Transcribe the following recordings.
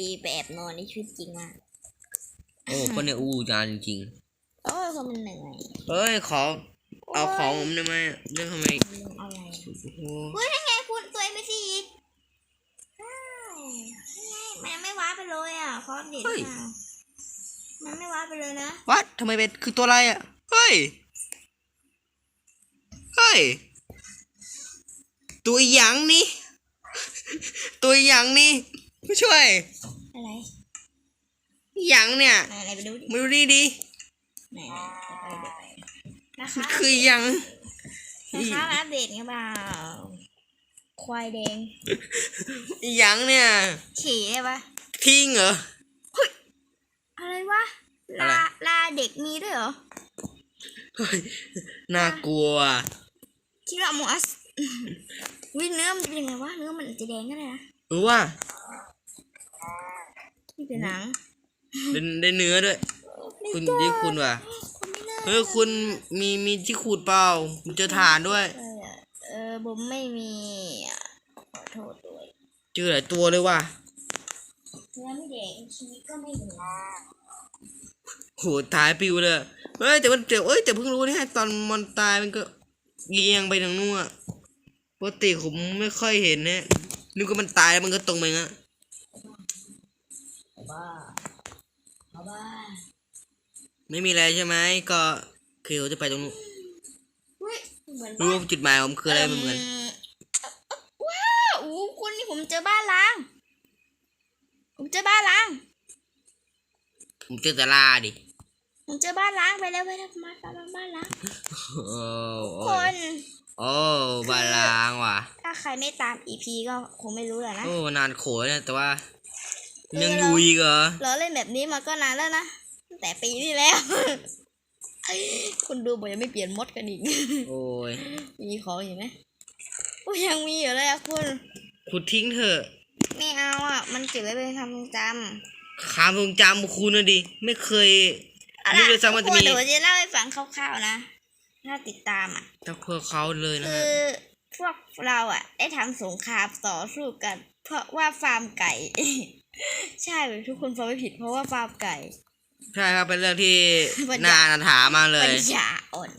ดีไปแอบนอนในชีวิตจริงมากโอ้คนเนี่ยอู้จานจริงโอ้ยคนมันเหนื่อยๆเฮ้ยขอเอาของผมได้ไหมเรื่องทำไมเรื่องอะไรโอ้โหเฮ้ยนั่นไงคุณตัวเอ็มซีอีกใช่นั่นไงมันไม่ว้าไปเลยอะคอสเด็ดมากมันไม่ว้าไปเลยนะวัดทำไมเป็นคือตัวอะไรอะเฮ้ยเฮ้ยตัวหยังนี่ ตัวหยังนี่ผู้ช่วย อะไรหยังเนี่ยไหนไหนไปดูดิมาดูดีดีไหนไหนเดี๋ยวไปเดี๋ยวไปนะคะคือหยังนะคะมาอัปเดตกันเปล่าควายแดงหยังเนี่ยฉี่ได้ปะทิ้งเหรอ อะไรวะอะไรลาลาเด็กมีด้วยเหรอเฮ้ยน่ากลัวคิดว่าหมอส วิเนื้อมันเป็นยังไงวะ เนื้อมันอาจจะแดงก็ได้นะรู้ว่า นี่เป็นหนังได้ได้เนื้อด้วย คุณยี่คุณว่ะคนไม่น่าเฮ้ยคุณมีมีที่ขูดเปล่าผมเจอฐานด้วย เออเออผมไม่มีอะขอโทษด้วยเจอหลายตัวเลยว่ะเนื้อไม่แดงชีวิตก็ไม่เหลือโหตายปิวเลยเฮ้ยแต่มันเจ็บเอ้ยแต่เพิ่งรู้เนี่ยตอนมันตายมันก็เอียงไปทางนู้นอะปกติผมไม่ค่อยเห็นเนี่ยนึกว่ามันตายแล้วมันก็ตรงไปงั้น บ้าเอาบ้าไม่มีอะไรใช่ไหมก็คือเขาจะไปตรงนู้นเฮ้ยเหมือนรู้บ้านว่าจุดหมายผมคืออะไรเหมือนกันว้าวอู้คุณนี่ผมเจอบ้านล้าง ผมเจอบ้านล้าง ผมเจอแต่ลาดิผมเจอบ้านล้างไปแล้วไปแล้วมาตามมาบ้านล้างโอ้คโอ้นโอ้บาลางว่ะ ถ้าใครไม่ตามอีพีก็คงไม่รู้แหละนะโอ้นานโขยเนี่ยแต่ว่า ยังอยู่อีกเหรอเราเล่นแบบนี้มาก็นานแล้วนะตั้งแต่ปีที่แล้วคุณดูบอกยังไม่เปลี่ยนมดกันอีก โอ้ย มีของอยู่ไหมโอ้ยยังมีอยู่เลยอะคุณขุดทิ้งเถอะ ไม่เอาอะมันเก็บไว้เป็นความทรงจความทรงจำคุณนะดิ ไม่เคยำเอานึล่ะกเลยซ้ำว่าจะมีทุกคนเดี๋ยวจะเล่าให้ฟังคร่าวๆนะ ถ้าติดตามอะถ้าเพื่อเขาเลยนะคืฮะอพวกเราอะได้ทำสงครามต่อสู้กัน เพราะว่าฟาร์มไก่ ใช่ทุกคนฟังไม่ผิดเพราะว่าฟาร์มไก่ใช่ครับเป็นเรื่องที่ปัญญาน่าถามมากเลปัยญญาอ่อน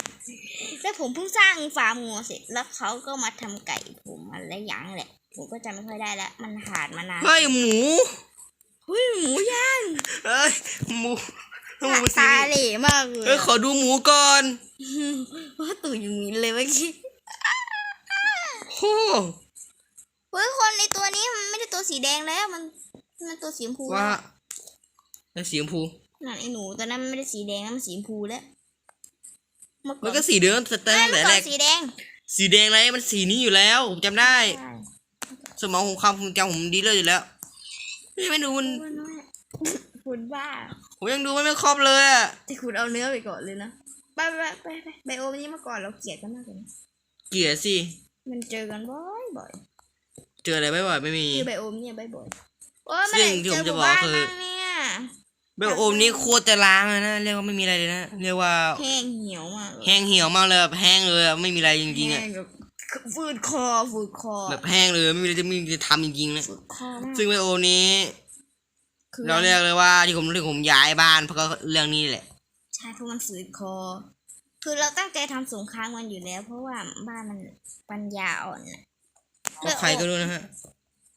แล้วผมเพิ่งสร้างฟาร์มงัวเสร็จแล้วเขาก็มาทำไก่ผมอะไรอย่างแหละผมก็จำไม่ค่อยได้แล้วมันผ่านมานานเฮ้ยหมูเฮ้ยหมูย่างเฮ้ยหมูหหมูน้าสิตาเหล่มากเลยเฮ้ยขอดูหมูก่อนว่าตู่อย่างนี้เลยเมื่อกี้โอ้เฮ้ยคนในตัวนี้มันไม่ได้ตัวสีแดงแล้วมัน มันตัวสีชมพูว่าแล้วแล้วสีชมพูนั่นไอ้หนูตอนนั้นมันไม่ได้สีแดงนะมันสีชมพูแล้วเมื่อก่มัอนนก็สีเดิมแต่ตั้ไม่งเมื่แต่อก่แรอนกสีแดง สีแดงไรมันสีนี้อยู่แล้วผมจำได้ สมองของความทรงจำผมดีเลยอยู่แล้วนี่ไม่ดูมันคุณบ้าผมยังดูมันไม่ครบเลยอะที่คุณเอาเนื้อไปก่อนเลยนะไปไปไปไปไบโอมนี้มาก่อนเราเกลียดกันมากเลยนะเกลียดสิมันเจอกันบ่อยบ่อยเจออะไรไม่บ่อยไม่มีคือไบโอมเนี่ยบ่อยบ่อย โอ้ยสิ่ไม่ได้งที่เจผอมหจะมู่บอกบ้านคือบ้างเนี่ยเบลโอมนี้โคตรจะล้างเลยนะเรียกว่าไม่มีอะไรเลยนะเรียกว่าแห้งเหี่ยวมากเลยแห้งเหี่ยวมากเลยแบบแห้งเลยอะไม่มีอะไรจริงๆอะแห้งแบบฟืดคอฟืดคอแบบแห้งเลยไม่มีอะไรจะไม่มีจะทำจริงๆนะฟืดคอมากซึ่งไบโอมนี้ คือเราเรียกเลยว่าที่ผมที่ผมย้ายบ้านเพราะก็เรื่องนี้แหละ ใช่เพราะมันฝืดคอ คือเราตั้งใจทำสงครามมันอยู่แล้ว เพราะว่าบ้านมันปัญญาอ่อนน่ะเพราะใครก็รู้นะฮะ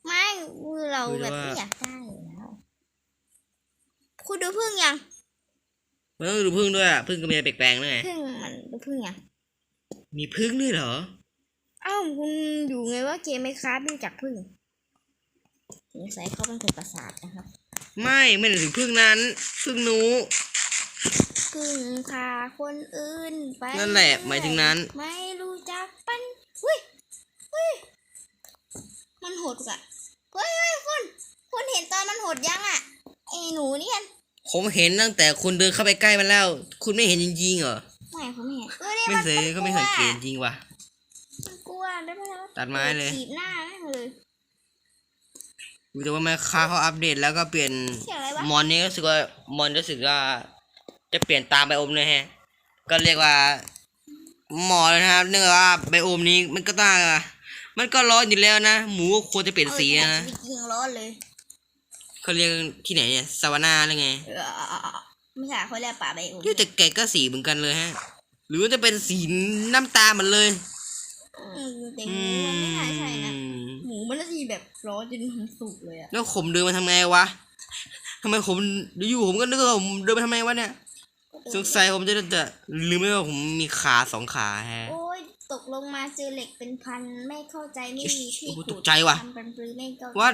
ไม่คือเราคือแบบว่าไม่อยากได้อยู่แล้วคุณดูพึ่งยังมันต้องดูพึ่งด้วยอะพึ่งก็มีอะไรแปลกๆนะไงพึ่งมันดูพึ่งยังมีพึ่งด้วยเหรออ้าวคุณอยู่ไงว่าเกมไม่ค้าดูจากพึ่งสงสัยเขาเป็นคนประสาทนะครับ ไม่ไม่ได้ถึงพึ่งนั้นพึ่งหนูพึ่งพาคนอื่นไปนั่นแหละหมายถึงนั้น ไม่รู้จักปันเฮ้ยเฮ้ยมันโหดกะเฮ้ยเฮ้ยคุณคุณเห็นตอนมันโหดยังอะไอ้หนูนี่กัน ผมเห็นตั้งแต่คุณเดินเข้าไปใกล้มันแล้ว คุณไม่เห็นจริงๆเหรอ ไม่ผมไม่เห็นเออเนี่ยไม่มันเคยก็ไม่สังเกตจริงว่ะ มันกลัวได้ไหมล่ะตัดไม้เลยขีดหน้าแม่งเลย ดูแต่ว่าแม่ค้าเขาอัปเดตแล้วก็เปลี่ยนเสียงอะไรวะ มอนนี้รู้สึกว่ามอนรู้สึกว่า จะเปลี่ยนตามไบโอมเลยฮะ ก็เรียกว่าหมอเลยนะครับเนื่องจากว่าไบโอมนี้มันก็ต้องมันก็ร้อนอยู่แล้วนะ หมูก็ควรจะเปลี่ยนสีเออนะชีวิตยิงร้อนเลย เขาเรียกที่ไหนเนี่ยสวานาหรือไงเออไม่ใช่เขาเรียกป่าใบโอเฮ้ยแต่แกก็สีเหมือนกันเลยฮะ หรือว่าจะเป็นสีน้ำตาลเหมือนเลยอืมแต่อืงูมันไม่น่าใช่นะมหมูมันน่าจะแบบร้อนจนมันสุกเลยอะแล้วผมเดินมาทำไงวะทำไมผมอยู่ผมก็นึกว่าผมเดินมาทำไมวะเนี่ยสงสัยผมจะจะลืมไม่ว่าผมมีขาสองขาฮะโอ้ยตกลงมาเจอเหล็กเป็นพันไม่เข้าใจไม่มีที่โอ้โหขุดตกใจว่ะทำเป็นปลือไม่ก็ว่า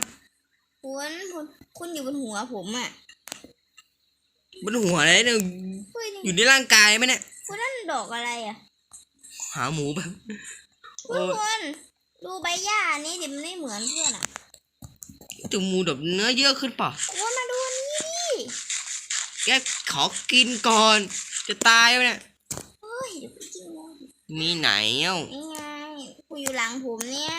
คุณคุณคุณอยู่บนหัวผมอะบนหัวอะไรเนี่ยเฮ้ยนี่อยู่ในร่างกายไหมเนี่ยคุณนั่นดอกอะไรอะหาหมูแบบคุโอ้ณคุณดูใบหญ้านี้ดิมันไม่เหมือนเพื่อนอะจมูกแบบเนื้อเยอะขึ้นเปล่ะคุณมาดูอันนี้ดิแกขอกินก่อน จะตายแล้วเนี่ยเฮ้ยเดี๋ยวไปกินเลยมีไหนเอ้านี่ไงคุณอยู่หลังผมเนี่ย